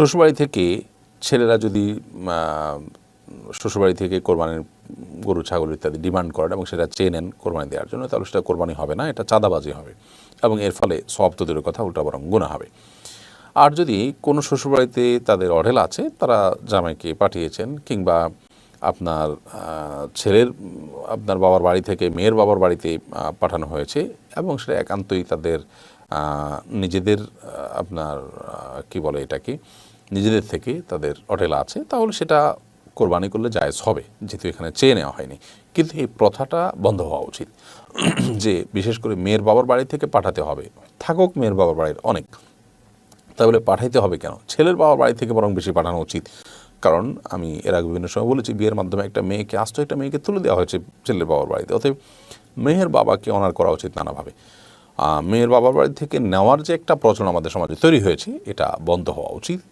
শ্বশুরবাড়ি থেকে ছেলেরা যদি শ্বশুরবাড়ি থেকে কোরবানির গরু, ছাগল ইত্যাদি ডিমান্ড করেন এবং সেটা চেয়ে নেন কোরবানি দেওয়ার জন্য, তাহলে সেটা কোরবানি হবে না, এটা চাঁদাবাজি হবে এবং এর ফলে সব তো দূরের কথা, উল্টা বরং গুণা হবে। আর যদি কোনো শ্বশুরবাড়িতে তাদের অঢেল আছে, তারা জামাইকে পাঠিয়েছেন কিংবা আপনার ছেলের, আপনার বাবার বাড়ি থেকে মেয়ের বাবার বাড়িতে পাঠানো হয়েছে এবং সেটা একান্তই তাদের নিজেদের আপনার কি বলে এটাকে নিজেদের থেকে তাদের অঢেল আছে, তাহলে সেটা কোরবানি করলে জায়েজ হবে, যেহেতু এখানে চেয়ে নেওয়া হয়নি। কিন্তু এই প্রথাটা বন্ধ হওয়া উচিত। যে বিশেষ করে মেয়ের বাবার বাড়ি থেকে পাঠাতে হবে, থাকুক মেয়ের বাবার বাড়ির অনেক, তাহলে পাঠাইতে হবে কেন? ছেলের বাবার বাড়ি থেকে বরং বেশি পাঠানো উচিত। কারণ আমি এর আগে বিভিন্ন সময় বলেছি, বিয়ের মাধ্যমে একটা মেয়েকে, আস্ত একটা মেয়েকে তুলে দেওয়া হয়েছে ছেলের বাবার বাড়িতে। অতএব মেয়ের বাবাকে অনার করা উচিত নানাভাবে। মেয়ের বাবার বাড়ি থেকে নেওয়ার যে একটা প্রচলন আমাদের সমাজে তৈরি হয়েছে, এটা বন্ধ হওয়া উচিত।